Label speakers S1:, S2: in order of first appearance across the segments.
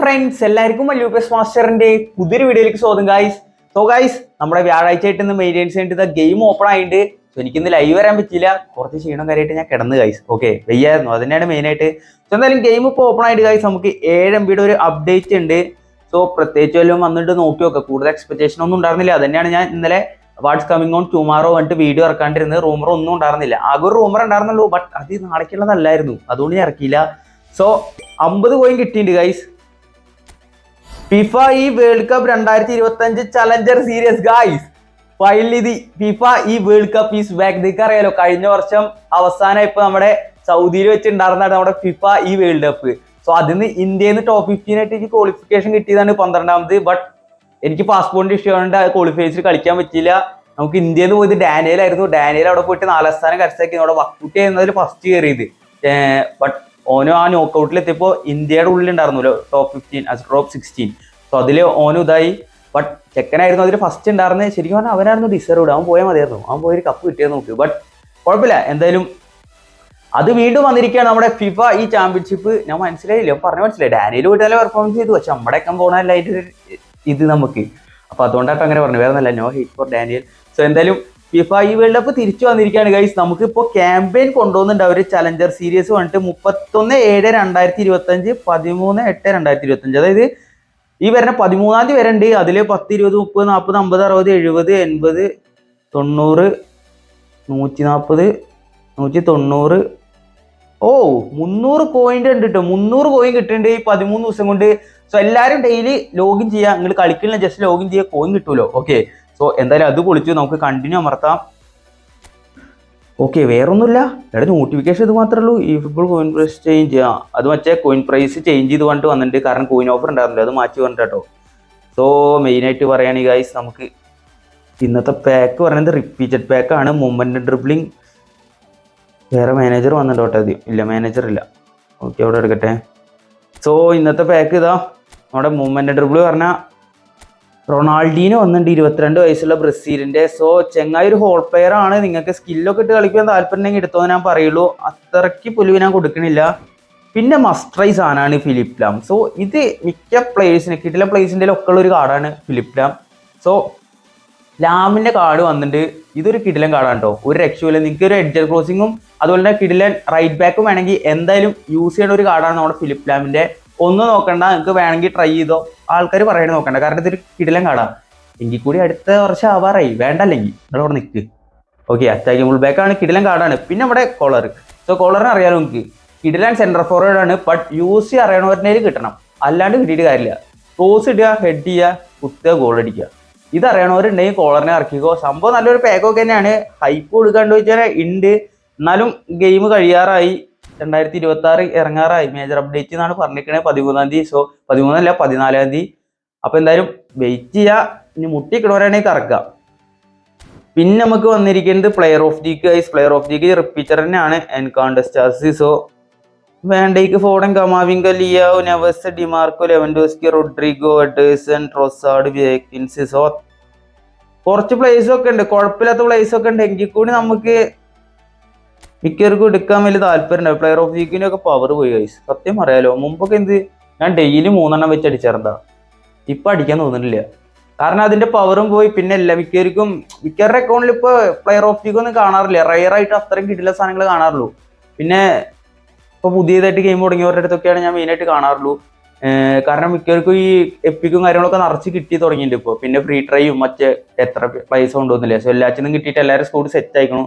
S1: Friends എല്ലാവർക്കും മല്ലൂപ്പസ് മാസ്റ്ററിന്റെ പുതിയൊരു വീഡിയോയിലേക്ക് സ്വാഗതം ഗായ്സ് സോ ഗായ്സ് നമ്മുടെ വ്യാഴാഴ്ച ആയിട്ട് ഇന്ന് മെയിന്റെയിൻസ് വേണ്ടി ഗെയിം ഓപ്പൺ ആയിട്ട് സോ എനിക്കിന്ന് ലൈവ് വരാൻ പറ്റില്ല കുറച്ച് ക്ഷീണം കാര്യമായിട്ട് ഞാൻ കിടന്ന് ഗൈസ് ഓക്കെ വയ്യായിരുന്നു. അത് തന്നെയാണ് മെയിൻ ആയിട്ട്. സോ എന്തായാലും ഗെയിം ഇപ്പോൾ ഓപ്പൺ ആയിട്ട് ഗൈസ് നമുക്ക് ഏഴ് എം ബിയുടെ ഒരു അപ്ഡേറ്റ് ഉണ്ട്. സോ പ്രത്യേകിച്ച് വല്ലതും വന്നിട്ട് നോക്കി നോക്കാം. കൂടുതൽ എക്സ്പെക്ടേഷൻ ഒന്നും ഉണ്ടായിരുന്നില്ല. അത് തന്നെയാണ് ഞാൻ ഇന്നലെ വാട്സ് കമ്മിങ് ഓൺ ടുമാറോ വന്നിട്ട് വീഡിയോ ഇറക്കാണ്ടിരുന്നത്. റൂമർ ഒന്നും ഉണ്ടായിരുന്നില്ല. ആകെ ഒരു റൂമർ ഉണ്ടായിരുന്നുള്ളൂ. ബട്ട് അത് നാളേക്കുള്ളതല്ലായിരുന്നു. അതുകൊണ്ട് ഞാൻ ഇറക്കിയില്ല. സോ അമ്പത് കോയിൻ കിട്ടിയിട്ടുണ്ട് ഗൈസ് ഫിഫ ഈ വേൾഡ് കപ്പ് രണ്ടായിരത്തി ഇരുപത്തി അഞ്ച് challenger series guys finally the FIFA ഈ വേൾഡ് കപ്പ് ഈസ് ബാക്ക് നിങ്ങൾക്ക് അറിയാലോ കഴിഞ്ഞ വർഷം അവസാനം ഇപ്പൊ നമ്മുടെ സൗദിയിൽ വെച്ച് ഉണ്ടായിരുന്നതാണ് നമ്മുടെ ഫിഫ ഈ വേൾഡ് കപ്പ് സോ അതിന് ഇന്ത്യയിൽ നിന്ന് ടോപ്പ് ഫിഫ്റ്റീനായിട്ട് എനിക്ക് ക്വാളിഫിക്കേഷൻ കിട്ടിയതാണ് പന്ത്രണ്ടാമത്. ബട്ട് എനിക്ക് പാസ്പോർട്ടിന്റെ ഇഷ്യൂ കൊണ്ട് ക്വാളിഫൈസിൽ കളിക്കാൻ പറ്റിയില്ല. നമുക്ക് ഇന്ത്യയിൽ നിന്ന് പോയത് ഡാനിയലായിരുന്നു. ഡാനിയൽ അവിടെ പോയിട്ട് നാലാം സ്ഥാനം കരസ്ഥാക്കി അവിടെ വക്കുട്ടി എന്നതിൽ ഫസ്റ്റ് കയറിയത്. ബട്ട് ഓനും ആ നോക്കൗട്ടിൽ എത്തിയപ്പോൾ ഇന്ത്യയുടെ ഉള്ളിൽ ഉണ്ടായിരുന്നല്ലോ top fifteen top sixteen so അതിൽ ഓനും ഇതായി. ബട്ട് ചെക്കനായിരുന്നു അതിൽ ഫസ്റ്റ് ഉണ്ടായിരുന്നത് ശരിക്കും പറഞ്ഞാൽ അവനായിരുന്നു ഡിസർവ്ഡ് അവൻ പോയാൽ മതിയായിരുന്നു. അവൻ പോയി ഒരു കപ്പ് കിട്ടിയെന്ന് നോക്കി. ബട്ട് കുഴപ്പമില്ല. എന്തായാലും അത് വീണ്ടും വന്നിരിക്കുകയാണ് നമ്മുടെ ഫിഫ ഈ ചാമ്പ്യൻഷിപ്പ് ഞാൻ മനസ്സിലായില്ല? പറഞ്ഞ മനസ്സിലായി. ഡാനിയിൽ പോയിട്ട് നല്ല പെർഫോമൻസ് ചെയ്തു. പക്ഷെ നമ്മുടെയൊക്കെ പോകണമല്ല അതിന്റെ ഒരു ഇത് നമുക്ക്. അപ്പോൾ അതുകൊണ്ടാട്ടോ അങ്ങനെ പറഞ്ഞു. വേറെ നല്ല no hit for Daniel so എന്തായാലും ഫിഫ ഈ വേൾഡ് കപ്പ് തിരിച്ചു വന്നിരിക്കുകയാണ് ഗൈസ് നമുക്ക് ഇപ്പോൾ ക്യാമ്പയിൻ കൊണ്ടുപോകുന്നുണ്ട് അവർ ചലഞ്ചർ സീരീസ് വന്നിട്ട് മുപ്പത്തൊന്ന് ഏഴ് രണ്ടായിരത്തി ഇരുപത്തഞ്ച് പതിമൂന്ന് എട്ട് രണ്ടായിരത്തി ഇരുപത്തഞ്ച് അതായത് ഈ വരുന്ന പതിമൂന്നാം തീയതി വരെ ഉണ്ട്. അതിൽ പത്ത് ഇരുപത് മുപ്പത് നാൽപ്പത് അമ്പത് അറുപത് എഴുപത് എൺപത് തൊണ്ണൂറ് നൂറ്റി നാൽപ്പത് നൂറ്റി തൊണ്ണൂറ് ഓ മുന്നൂറ് പോയിന്റ് ഉണ്ട് കേട്ടോ മുന്നൂറ് കോയിൻ കിട്ടുന്നുണ്ട് ഈ പതിമൂന്ന് ദിവസം കൊണ്ട്. സോ എല്ലാവരും ഡെയിലി ലോഗിൻ ചെയ്യുക നിങ്ങൾ കളിക്കുന്ന ജസ്റ്റ് ലോഗിൻ ചെയ്യുക കോയിൻ കിട്ടുമല്ലോ ഓക്കെ സോ എന്തായാലും അത് പൊളിച്ചു നമുക്ക് കണ്ടിന്യൂ അമർത്താം. ഓക്കെ വേറൊന്നുമില്ല. എടാ നോട്ടിഫിക്കേഷൻ ഇത് മാത്രമേ ഉള്ളൂ. ഈ ഫുട്ബോൾ കോയിൻ പ്രൈസ് ചേഞ്ച് ചെയ്യാം അത് മറ്റേ കോയിൻ പ്രൈസ് ചേഞ്ച് ചെയ്ത് പറഞ്ഞിട്ട് വന്നിട്ടുണ്ട്. കാരണം കോയിൻ ഓഫർ ഉണ്ടായിരുന്നില്ല. അത് മാറ്റി പറഞ്ഞിട്ട് കേട്ടോ. സോ മെയിനായിട്ട് പറയുകയാണെങ്കിൽ ഗൈസ് നമുക്ക് ഇന്നത്തെ പാക്ക് പറയുന്നത് റിപ്പീറ്റഡ് പാക്കാണ് മൂവ്മെന്റ് ഡ്രിബ്ലിംഗ് വേറെ മാനേജർ വന്നിട്ട് അത് ഇല്ല മാനേജർ ഇല്ല. ഓക്കെ അവിടെ എടുക്കട്ടെ. സോ ഇന്നത്തെ പാക്ക് ഇതാ. നമ്മുടെ മൂവ്മെന്റ് ഡ്രിബിൾ പറഞ്ഞാൽ റൊണാൾഡീന് വന്നിട്ടുണ്ട് ഇരുപത്തിരണ്ട് വയസ്സുള്ള ബ്രസീലിന്റെ. സോ ചെങ്ങായി ഒരു ഹോൾ പ്ലെയർ ആണ്. നിങ്ങൾക്ക് സ്കില്ലൊക്കെ ഇട്ട് കളിക്കാൻ താല്പര്യം ഉണ്ടെങ്കിൽ എടുത്തോ ഞാൻ പറയുള്ളൂ. അത്രയ്ക്ക് പുലിവ് ഞാൻ കൊടുക്കണില്ല. പിന്നെ മസ്റ്ററൈ സാധനമാണ് ഫിലിപ്പ് ലാം സോ ഇത് മിക്ക പ്ലേയേഴ്സിന് കിട്ടില്ല പ്ലേഴ്സിന്റെ ഒക്കെ ഉള്ള ഒരു കാർഡാണ് ഫിലിപ്പ് ലാം സോ ലാമിന്റെ കാർഡ് വന്നിട്ട് ഇതൊരു കിടിലൻ കാർഡാണ് കേട്ടോ ഒരു രക്ഷയില്ല നിങ്ങൾക്ക് ഒരു എഡ്ജർ ക്രോസിങ്ങും അതുപോലെ തന്നെ കിടിലൻ റൈറ്റ് ബാക്കും വേണമെങ്കിൽ എന്തായാലും യൂസ് ചെയ്യേണ്ട ഒരു കാർഡാണ് നമ്മുടെ ഫിലിപ്പ് ലാമിന്റെ ഒന്നും നോക്കണ്ട നിങ്ങൾക്ക് വേണമെങ്കിൽ ട്രൈ ചെയ്തോ. ആൾക്കാർ പറയണത് നോക്കണ്ട. കാരണം ഇതൊരു കിടിലം കാടാ. എങ്കിൽ കൂടി അടുത്ത വർഷം ആവാറായി. വേണ്ടല്ലെങ്കിൽ നിങ്ങൾ അവിടെ നിൽക്ക് ഓക്കെ അറ്റാക്കി ഫുൾ ബാക്കാണ് കിടിലൻ കാടാണ്. പിന്നെ നമ്മുടെ കോളർ സോ കോളറിന് അറിയാലോ നിങ്ങൾക്ക് കിടിലൻ സെന്റർ ഫോർവേഡാണ് ആണ്. ബട്ട് യൂസ് അറിയണവരുടെ കിട്ടണം. അല്ലാണ്ട് കിട്ടിയിട്ട് കാര്യമില്ല. ക്രോസ് ഇടുക ഹെഡ് ചെയ്യുക കുത്തുക ഗോൾ അടിക്കുക. ഇത് അറിയണവരുണ്ടെങ്കിൽ കോളറിനെ ഇറക്കിക്കോ. സംഭവം നല്ലൊരു പാക്കൊക്കെ തന്നെയാണ്. ഹൈപ്പ് കൊടുക്കാണ്ട് വെച്ചാൽ ഉണ്ട് എന്നാലും ഗെയിം കഴിയാറായി. രണ്ടായിരത്തി ഇരുപത്തി ആറ് ഇറങ്ങാറായി. മേജർ അപ്ഡേറ്റ് എന്നാണ് പറഞ്ഞിരിക്കണേ. പതിമൂന്നാം തീയതി. സോ പതിമൂന്നല്ല പതിനാലാം തീയതി. അപ്പൊ എന്തായാലും വെയിറ്റ് ചെയ്യുക ഇനി മുട്ടിക്കിടവരാണെങ്കിൽ കറക്കുക പിന്നെ നമുക്ക് വന്നിരിക്കുന്നത് player of the guys player of the repeater തന്നെയാണ്. Encounter stars so വേണ്ടേക്ക് Foden Camavinga Leao Neves Dimarco Lewandowski Rodrygo Ederson Trossard Watkins so കുറച്ച് പ്ലേസ് ഒക്കെ ഉണ്ട്. കുഴപ്പമില്ലാത്ത പ്ലേസ് ഒക്കെ ഉണ്ട്. എങ്കിൽ കൂടി നമുക്ക് മിക്കവർക്കും എടുക്കാൻ വലിയ താല്പര്യം ഉണ്ടാവും പ്ലെയർ ഓഫ് വീക്കിന്റെ ഒക്കെ പവർ പോയി ഗൈസ് സത്യം പറയാലോ മുമ്പൊക്കെ എന്ത് ഞാൻ ഡെയിലി മൂന്നെണ്ണം വെച്ച് അടിച്ചിറന്താ ഇപ്പൊ അടിക്കാൻ തോന്നുന്നില്ല. കാരണം അതിന്റെ പവറും പോയി പിന്നെ അല്ല മിക്കവർക്കും മിക്കവരുടെ അക്കൗണ്ടിൽ ഇപ്പൊ പ്ലെയർ ഓഫ് വീക്ക് ഒന്നും കാണാറില്ല. റയർ ആയിട്ട് അത്രയും കിട്ടില്ല സാധനങ്ങൾ കാണാറുള്ളൂ. പിന്നെ ഇപ്പൊ പുതിയതായിട്ട് ഗെയിം തുടങ്ങിയവരുടെ അടുത്തൊക്കെയാണ് ഞാൻ മെയിനായിട്ട് കാണാറുള്ളൂ. കാരണം മിക്കവർക്കും ഈ എപ്പിക്കും കാര്യങ്ങളൊക്കെ നിറച്ച് കിട്ടി തുടങ്ങിയിട്ടുണ്ട് ഇപ്പോൾ പിന്നെ ഫ്രീ ട്രൈയും മറ്റേ എത്ര പൈസ കൊണ്ടുവന്നില്ല? സോ എല്ലാത്തിനും കിട്ടിയിട്ട് എല്ലാവരും സ്കൂൾ സെറ്റ് ആയിക്കണം.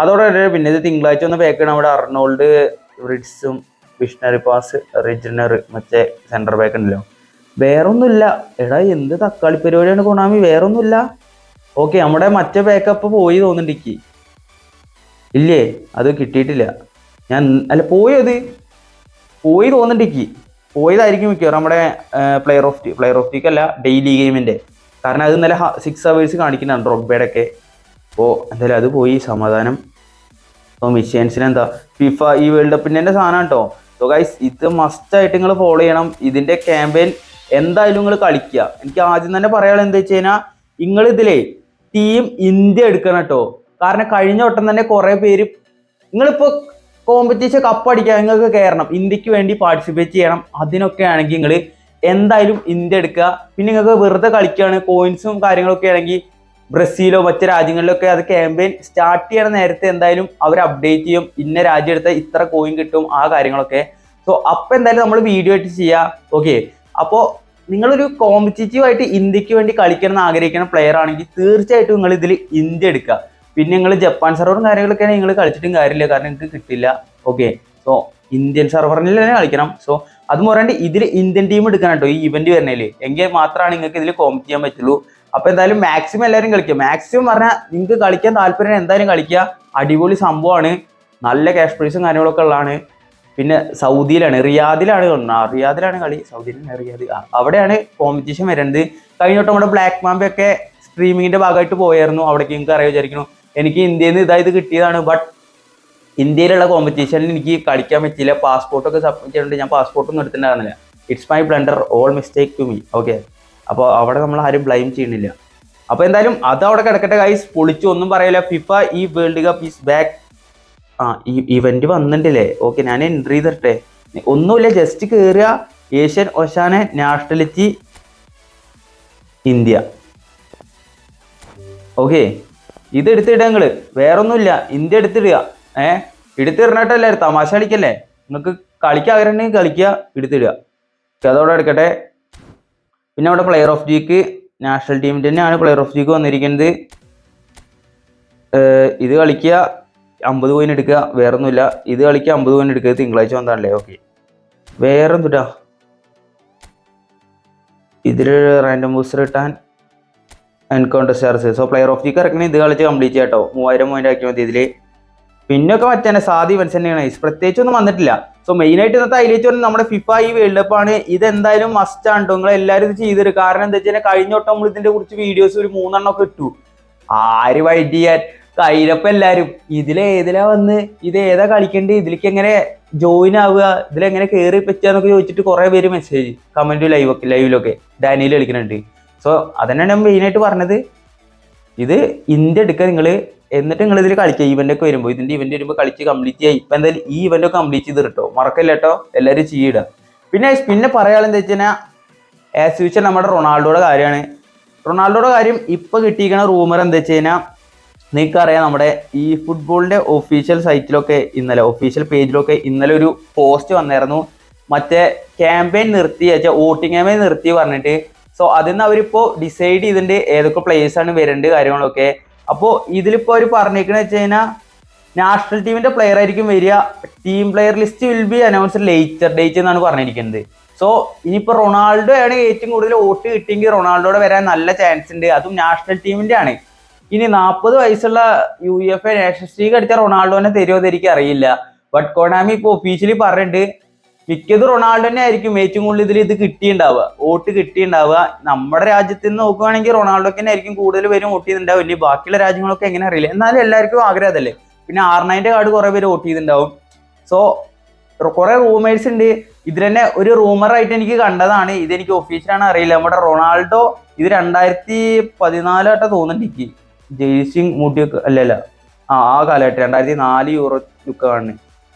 S1: അതോടെ പിന്നെ ഇത് തിങ്കളാഴ്ച ഒന്ന് ബാക്കാണ് അവിടെ അർണോൾഡ് റിഡ്സും വിഷ്ണറി പാസ് റിജിനർ മറ്റേ സെന്റർ ബാക്ക് ഉണ്ടല്ലോ. വേറൊന്നുമില്ല. എടാ എന്ത് തക്കാളി പരിപാടിയാണ് കൊണാമി? വേറൊന്നുമില്ല. ഓക്കെ നമ്മുടെ മറ്റേ ബാക്കപ്പ് പോയി തോന്നുന്നുണ്ട് ഇല്ലേ? അത് കിട്ടിയിട്ടില്ല. ഞാൻ അല്ല പോയത് പോയി തോന്നുന്നുണ്ട് പോയതായിരിക്കും മിക്കവാറും നമ്മുടെ പ്ലെയർ ഓഫ് പ്ലെയർ ഓഫ് ടീക്ക് അല്ല ഡെയിലി ഗെയിമിന്റെ കാരണം അത് ഇന്നലെ സിക്സ് അവേഴ്സ് കാണിക്കുന്നുണ്ട് റോക്ബേഡ് ഒക്കെ അപ്പോൾ എന്തായാലും അത് പോയി സമാധാനം. അപ്പോൾ മിഷ്യൻസിന് എന്താ ഫിഫ ഈ വേൾഡ് കപ്പിന്റെ തന്നെ സാധനം കേട്ടോ സോ ഗൈസ് ഇത് മസ്റ്റായിട്ട് നിങ്ങൾ ഫോളോ ചെയ്യണം. ഇതിന്റെ ക്യാമ്പയിൻ എന്തായാലും നിങ്ങൾ കളിക്കുക എനിക്ക് ആദ്യം തന്നെ പറയാനുള്ളത് എന്താ വെച്ച് കഴിഞ്ഞാൽ നിങ്ങൾ ഇതിലേ ടീം ഇന്ത്യ എടുക്കണം കേട്ടോ കാരണം കഴിഞ്ഞ വട്ടം തന്നെ കുറേ പേര് നിങ്ങളിപ്പോൾ കോമ്പറ്റീഷൻ കപ്പ് അടിക്കാൻ നിങ്ങൾക്ക് കയറണം ഇന്ത്യയ്ക്ക് വേണ്ടി പാർട്ടിസിപ്പേറ്റ് ചെയ്യണം. അതിനൊക്കെ ആണെങ്കിൽ നിങ്ങൾ എന്തായാലും ഇന്ത്യ എടുക്കുക. പിന്നെ നിങ്ങൾക്ക് വെറുതെ കളിക്കുകയാണ് കോയിൻസും കാര്യങ്ങളൊക്കെ ആണെങ്കിൽ ബ്രസീലോ മറ്റ് രാജ്യങ്ങളിലൊക്കെ അത് ക്യാമ്പയിൻ സ്റ്റാർട്ട് ചെയ്യണ നേരത്തെ എന്തായാലും അവർ അപ്ഡേറ്റ് ചെയ്യും. ഇന്ന രാജ്യം എടുത്ത ഇത്ര കോയിൻ കിട്ടും ആ കാര്യങ്ങളൊക്കെ. സോ അപ്പം എന്തായാലും നമ്മൾ വീഡിയോ ആയിട്ട് ചെയ്യാം. ഓക്കെ അപ്പോൾ നിങ്ങളൊരു കോമ്പറ്റീറ്റീവ് ആയിട്ട് ഇന്ത്യയ്ക്ക് വേണ്ടി കളിക്കണം എന്ന് ആഗ്രഹിക്കുന്ന പ്ലെയർ ആണെങ്കിൽ തീർച്ചയായിട്ടും നിങ്ങൾ ഇതിൽ ഇന്ത്യ എടുക്കുക. പിന്നെ നിങ്ങൾ ജപ്പാൻ സെർവറും കാര്യങ്ങളൊക്കെ നിങ്ങൾ കളിച്ചിട്ടും കാര്യമില്ല. കാരണം നിങ്ങൾക്ക് കിട്ടില്ല. ഓക്കെ സോ ഇന്ത്യൻ സെർവറിൽ തന്നെ കളിക്കണം. സോ അതും പറയാണ്ട് ഇതിൽ ഇന്ത്യൻ ടീം എടുക്കണം കേട്ടോ ഈ ഇവന്റ് വരുന്നതിൽ എങ്കിൽ മാത്രമാണ് നിങ്ങൾക്ക് ഇതിൽ കോമ്പറ്റ് ചെയ്യാൻ പറ്റുള്ളൂ. അപ്പൊ എന്തായാലും മാക്സിമം എല്ലാവരും കളിക്കുക. മാക്സിമം പറഞ്ഞാൽ നിങ്ങൾക്ക് കളിക്കാൻ താല്പര്യം എന്തായാലും കളിക്കുക. അടിപൊളി സംഭവമാണ്. നല്ല ക്യാഷ് പ്രൈസും കാര്യങ്ങളൊക്കെ ഉള്ളതാണ്. പിന്നെ സൗദിയിലാണ് റിയാദിലാണ് തോന്നുന്നത് റിയാദിലാണ് കളി. സൗദിയിലാണ് റിയാദ്. അവിടെയാണ് കോമ്പറ്റീഷൻ വരുന്നത്. കഴിഞ്ഞ തൊട്ട് നമ്മുടെ ബ്ലാക്ക് മാമ്പൊക്കെ സ്ട്രീമിങ്ങിന്റെ ഭാഗമായിട്ട് പോയായിരുന്നു. അവിടേക്ക് നിങ്ങൾക്ക് അറിയാൻ വിചാരിക്കുന്നു. എനിക്ക് ഇന്ത്യയിൽ നിന്ന് ഇതായത് കിട്ടിയതാണ്. ബട്ട് ഇന്ത്യയിലുള്ള കോമ്പറ്റീഷനിൽ എനിക്ക് കളിക്കാൻ പറ്റിയില്ല. പാസ്പോർട്ടൊക്കെ സബ്മിറ്റ് ചെയ്തിട്ടുണ്ട് ഞാൻ പാസ്പോർട്ടൊന്നും എടുത്തിട്ടുണ്ടായിരുന്നില്ല. It's my blunder all mistake to me okay അപ്പോൾ അവിടെ നമ്മൾ ആരും ബ്ലെയിം ചെയ്യുന്നില്ല. അപ്പോൾ എന്തായാലും അത് അവിടെ കിടക്കട്ടെ ഗൈസ് പൊളിച്ചു ഒന്നും പറയില്ല. ഫിഫ ഈ വേൾഡ് കപ്പ് ഈസ് ബാക്ക് ആ ഈ ഇവന്റ് വന്നിട്ടില്ലേ? ഓക്കെ ഞാൻ എൻട്രി ചെയ്തിട്ടെ. ഒന്നുമില്ല ജസ്റ്റ് കയറുക ഏഷ്യൻ ഒശാന നാഷണലിറ്റി ഇന്ത്യ. ഓക്കെ ഇത് എടുത്തിടുക നിങ്ങൾ വേറൊന്നുമില്ല. ഇന്ത്യ എടുത്തിടുക. ഏ? എടുത്തിടണട്ടല്ലേ തമാശ കളിക്കല്ലേ? നിങ്ങൾക്ക് കളിക്കാൻ ആഗ്രഹമുണ്ടെങ്കിൽ കളിക്കുക എടുത്തിടുക. അതവിടെ എടുക്കട്ടെ. പിന്നെ അവിടെ പ്ലെയർ ഓഫ് ജിക്ക് നാഷണൽ ടീമിന്റെ തന്നെയാണ് പ്ലെയർ ഓഫ് ജിക്ക് വന്നിരിക്കുന്നത്. ഇത് കളിക്കുക അമ്പത് പോയിന്റ് എടുക്കുക വേറെ ഒന്നുമില്ല ഇത് കളിക്കുക അമ്പത് പോയിന്റ് എടുക്കുക തിങ്കളാഴ്ച വന്നാണല്ലേ ഓക്കെ വേറെ എന്തുട്ടാ ഇതിൽ റാൻഡം ബൂസ്റ്റർ കിട്ടാൻ encounter stars so player of the ഇറക്കണേ ഇത് കളിച്ച് കംപ്ലീറ്റ് ചെയ്യാട്ടോ മൂവായിരം പോയിന്റ് ആക്കി മതി ഇതിൽ പിന്നൊക്കെ മറ്റേ സാധി ഇവൻസ് തന്നെയാണ്. പ്രത്യേകിച്ച് ഒന്നും വന്നിട്ടില്ല. സോ മെയിൻ ആയിട്ട് ഇന്നത്തെ ഹൈലൈറ്റ് പറഞ്ഞാൽ നമ്മുടെ ഫിഫ ഈ വേൾഡ് കപ്പ് ആണ്. ഇത് എന്തായാലും മസ്റ്റ് ആണ് നിങ്ങൾ എല്ലാവരും ഇത് ചെയ്തിട്ട് കാരണം എന്താ വെച്ചാൽ കഴിഞ്ഞ വട്ടം നമ്മൾ ഇതിന്റെ കുറിച്ച് വീഡിയോസ് ഒരു മൂന്നെണ്ണം ഒക്കെ ഇട്ടു. ആര് വൈറ്റ് ചെയ്യാൻ കയ്യിലപ്പം എല്ലാരും. ഇതിലെ ഏതിലാ വന്ന്? ഇത് ഏതാ കളിക്കേണ്ടത് ഇതിലേക്ക് എങ്ങനെ ജോയിൻ ആവുക? ഇതിലെങ്ങനെ കയറി പറ്റുക ചോദിച്ചിട്ട് കുറെ പേര് മെസ്സേജ് കമന്റ് ലൈവൊക്കെ ലൈവിലൊക്കെ ഡാനിയിൽ കളിക്കുന്നുണ്ട് സോ അതന്നെയാണ് ഞാൻ മെയിൻ ആയിട്ട് പറഞ്ഞത്. ഇത് ഇന്ത്യ എടുക്കുക നിങ്ങൾ എന്നിട്ട് നിങ്ങൾ ഇതിൽ കളിക്കുക. ഇവന്റ് ഒക്കെ വരുമ്പോൾ ഇതിന്റെ ഇവന്റ് വരുമ്പോൾ കളിച്ച് കംപ്ലീറ്റ് ചെയ്യുക ഇപ്പൊ എന്തായാലും ഈ ഇവന്റ് ഒക്കെ കംപ്ലീറ്റ് ചെയ്ത് കിട്ടോ. മറക്കല്ല കേട്ടോ എല്ലാവരും ചെയ്യിടുക പിന്നെ പിന്നെ പറയാനുള്ള എന്താ വെച്ച് കഴിഞ്ഞാൽ ആസ് ഫ്യൂച്ചർ നമ്മുടെ റൊണാൾഡോയുടെ കാര്യമാണ്. റൊണാൾഡോയുടെ കാര്യം ഇപ്പൊ കിട്ടിയിരിക്കുന്ന റൂമർ എന്താ വെച്ച് കഴിഞ്ഞാൽ നിങ്ങൾക്കറിയാം നമ്മുടെ ഈ ഫുട്ബോളിന്റെ ഒഫീഷ്യൽ സൈറ്റിലൊക്കെ ഇന്നലെ ഒഫീഷ്യൽ പേജിലൊക്കെ ഇന്നലെ ഒരു പോസ്റ്റ് വന്നായിരുന്നു. മറ്റേ ക്യാമ്പയിൻ നിർത്തി വെച്ചാൽ വോട്ടിംഗ് ക്യാമ്പയിൻ നിർത്തി പറഞ്ഞിട്ട്. സോ അതിൽ നിന്ന് അവരിപ്പോ ഡിസൈഡ് ചെയ്തിട്ടുണ്ട് ഏതൊക്കെ പ്ലേസ് ആണ് വരേണ്ടത് കാര്യങ്ങളൊക്കെ. അപ്പോൾ ഇതിലിപ്പോൾ അവർ പറഞ്ഞേക്കണെന്ന് വെച്ച് കഴിഞ്ഞാൽ നാഷണൽ ടീമിന്റെ പ്ലെയർ ആയിരിക്കും വരിക. Team player list will be announce later date എന്നാണ് പറഞ്ഞിരിക്കുന്നത്. സോ ഇനിയിപ്പോൾ റൊണാൾഡോ ആണ് ഏറ്റവും കൂടുതൽ വോട്ട് കിട്ടിയെങ്കിൽ റൊണാൾഡോയുടെ വരാൻ നല്ല ചാൻസ് ഉണ്ട്. അതും നാഷണൽ ടീമിന്റെ ആണ്. ഇനി നാൽപ്പത് വയസ്സുള്ള U F A national league അടിച്ച റൊണാൾഡോനെ തരുമോ എന്ന് എനിക്ക് അറിയില്ല. ബട്ട് കൊണാമി ഇപ്പോൾ ഒഫീഷ്യലി പറഞ്ഞിട്ടുണ്ട് മിക്കത് റൊണാൾഡോ തന്നെ ആയിരിക്കും ഏറ്റവും കൂടുതൽ ഇതിൽ ഇത് കിട്ടിയിട്ടുണ്ടാവുക വോട്ട് കിട്ടിയിട്ടുണ്ടാവുക. നമ്മുടെ രാജ്യത്ത് നിന്ന് നോക്കുവാണെങ്കിൽ റൊണാൾഡോക്ക് തന്നെ ആയിരിക്കും കൂടുതൽ പേരും വോട്ട് ചെയ്തിട്ടുണ്ടാവും ഇനി ബാക്കിയുള്ള രാജ്യങ്ങളൊക്കെ എങ്ങനെ അറിയില്ല. എന്നാലും എല്ലാവർക്കും ആഗ്രഹം അതല്ലേ. പിന്നെ ആർ നയന്റെ കാർഡ് കുറെ പേര് വോട്ട് ചെയ്തിട്ടുണ്ടാവും. സോ കുറെ റൂമേഴ്സ് ഉണ്ട്. ഇതിൽ തന്നെ ഒരു റൂമർ ആയിട്ട് എനിക്ക് കണ്ടതാണ്. ഇതെനിക്ക് ഒഫീഷ്യലാണ് അറിയില്ല. നമ്മുടെ റൊണാൾഡോ ഇത് രണ്ടായിരത്തി പതിനാലായിട്ടാണ് തോന്നുന്നുണ്ട് എനിക്ക്. ജയ്സിംഗ് മൂട്ടിയൊക്കെ അല്ലല്ല. ആ ആ കാലഘട്ടം രണ്ടായിരത്തി നാല് യൂറോ ലുക്കാണ്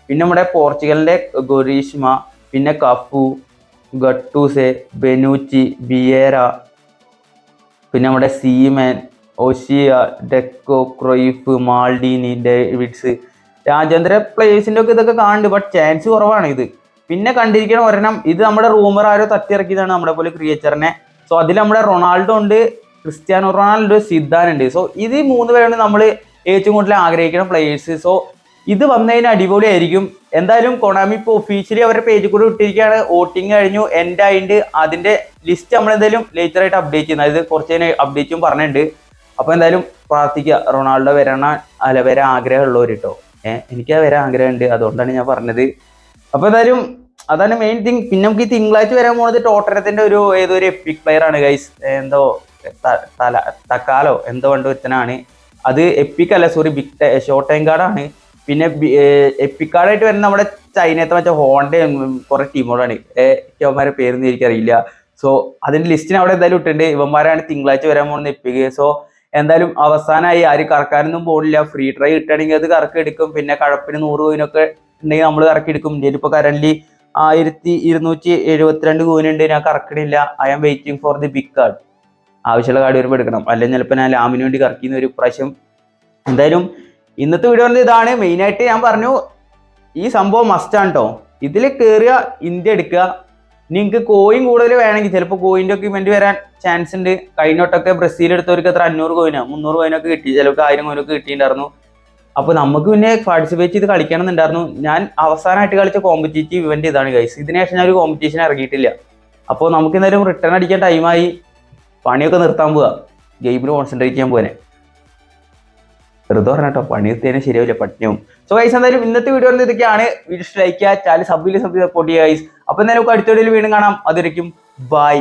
S1: പിന്നെ നമ്മുടെ പോർച്ചുഗലിന്റെ ഗൊരീഷ്മ പിന്നെ കഫു ഗട്ടൂസെ ബെനൂച്ചി ബിയേറ പിന്നെ നമ്മുടെ Seaman O'Shea Deco Cruyff Maldini Davids. രാജ്യാന്തര പ്ലേയേഴ്സിന്റെ ഒക്കെ ഇതൊക്കെ കാണുന്നുണ്ട് ബട്ട് ചാൻസ് കുറവാണ് ഇത്. പിന്നെ കണ്ടിരിക്കണം ഒരെണ്ണം ഇത് നമ്മുടെ റൂമർ ആരോ തട്ടിയിറക്കിയതാണ് നമ്മുടെ പോലെ ക്രിയേച്ചറിനെ സോ അതിൽ നമ്മുടെ റൊണാൾഡോ ഉണ്ട് ക്രിസ്ത്യാനോ റൊണാൾഡോ സിദ്ധാൻ ഉണ്ട്. സോ ഇത് മൂന്ന് പേരാണ് നമ്മൾ ഏറ്റവും കൂടുതൽ ആഗ്രഹിക്കുന്ന പ്ലേയേഴ്സ് സോ ഇത് വന്നതിന് അടിപൊളിയായിരിക്കും. എന്തായാലും കൊണാമി ഇപ്പോൾ ഒഫീഷ്യലി അവരുടെ പേജിൽ കൂടെ ഇട്ടിരിക്കുകയാണ്. വോട്ടിംഗ് കഴിഞ്ഞു. എൻഡ് ആയിട്ട് അതിന്റെ ലിസ്റ്റ് നമ്മൾ എന്തായാലും ലേറ്റർ ആയിട്ട് അപ്ഡേറ്റ് ചെയ്യുന്നത് അതായത് കുറച്ച് കഴിഞ്ഞ് അപ്ഡേറ്റും പറഞ്ഞിട്ടുണ്ട്. അപ്പോൾ എന്തായാലും പ്രാർത്ഥിക്കുക. റൊണാൾഡോ വരണ അല്ല വരാൻ ആഗ്രഹമുള്ളവർ കേട്ടോ ഏഹ് എനിക്ക് വരാൻ ആഗ്രഹമുണ്ട്. അതുകൊണ്ടാണ് ഞാൻ പറഞ്ഞത്. അപ്പോൾ എന്തായാലും അതാണ് മെയിൻ തിങ് പിന്നെ നമുക്ക് ഈ തിങ്കളാഴ്ച വരാൻ പോകുന്നത് ടോട്ടനത്തിന്റെ ഒരു ഏതോ ഒരു എപ്പിക് പ്ലെയർ ആണ് ഗൈസ് എന്തോ തല തക്കാലോ എന്തോ കണ്ടു ഒരുത്തനാണ്. അത് എപ്പിക് അല്ല സോറി ബിഗ് ഷോർട്ട് ടൈം കാർഡാണ് പിന്നെ എപ്പിക് കാർഡായിട്ട് വരുന്ന നമ്മുടെ ചൈനത്തെ മറ്റേ ഹോണ്ടയും കുറെ ടീമുകളാണ്. ഇവന്മാരെ പേരൊന്നും എനിക്കറിയില്ല. സോ അതിന്റെ ലിസ്റ്റിന് അവിടെ എന്തായാലും ഇട്ടിട്ടുണ്ട്. ഇവന്മാരാണ് തിങ്കളാഴ്ച വരാൻ പോകുന്നത് എപ്പിക്ക് സോ എന്തായാലും അവസാനമായി ആര് കറക്കാനൊന്നും പോകില്ല ഫ്രീ ട്രൈ കിട്ടുകയാണെങ്കിൽ അത് കറക്കി എടുക്കും. പിന്നെ കഴപ്പിന് നൂറ് കോയിനൊക്കെ ഉണ്ടെങ്കിൽ നമ്മൾ കറക്കി എടുക്കും. ഇന്ത്യയിൽ ഇപ്പോൾ കറന്റ് ആയിരത്തി ഇരുന്നൂറ്റി എഴുപത്തിരണ്ട് കോയിനുണ്ട് ഞാൻ കറക്കണില്ല. I am waiting for the big card ആവശ്യമുള്ള കാർഡ് വരുമ്പോൾ എടുക്കണം. അല്ലെങ്കിൽ ചിലപ്പോൾ ഞാൻ ലാമിന് വേണ്ടി കറക്കിയെന്ന് ഒരു പ്രാവശ്യം. എന്തായാലും ഇന്നത്തെ വീഡിയോ പറഞ്ഞത് ഇതാണ്. മെയിനായിട്ട് ഞാൻ പറഞ്ഞു ഈ സംഭവം മസ്റ്റാണ് കേട്ടോ ഇതിൽ കയറിയ ഇന്ത്യ എടുക്കുക. നിങ്ങൾക്ക് കോയിൻ കൂടുതൽ വേണമെങ്കിൽ ചിലപ്പോൾ കോയിന്റെ ഒക്കെ വരാൻ ചാൻസ് ഉണ്ട്. കഴിഞ്ഞോട്ടൊക്കെ ബ്രസീൽ എടുത്തവർക്ക് എത്ര? അഞ്ഞൂറ് കോയിനോ മുന്നൂറ് കോയിനൊക്കെ കിട്ടി. ചിലപ്പോൾ ആയിരം കോയിനൊക്കെ കിട്ടിയിട്ടുണ്ടായിരുന്നു. അപ്പോൾ നമുക്ക് പിന്നെ പാർട്ടിസിപ്പേറ്റ് ചെയ്ത് കളിക്കണം എന്നുണ്ടായിരുന്നു ഞാൻ അവസാനമായിട്ട് കളിച്ച കോമ്പറ്റീറ്റീവ് ഇവന്റ് ഇതാണ് ഗൈസ് ഇതിനുശേഷം ഞാൻ ഒരു കോമ്പറ്റീഷൻ ഇറങ്ങിയിട്ടില്ല. അപ്പോൾ നമുക്ക് എന്തായാലും റിട്ടേൺ അടിക്കാൻ ടൈമായി പണിയൊക്കെ നിർത്താൻ പോവുക ഗെയിമിൽ കോൺസെൻട്രേറ്റ് ചെയ്യാൻ പോകാനെ വെറുതെ കേട്ടോ പണി നിർത്തിയതിന് ശരിയാവില്ല പട്ടിണിയും സോ ഗൈസ് എന്തായാലും ഇന്നത്തെ വീഡിയോ ഇതൊക്കെയാണ്. വീഡിയോ ലൈക്ക് ചെയ്യുക ചാനൽ സബ് സബ് സപ്പോർട്ട് ചെയ്യുക ഗൈസ് അപ്പോൾ എന്തായാലും അടുത്ത വീഡിയോയിൽ വീണ്ടും കാണാം. അതിരിക്കും ബൈ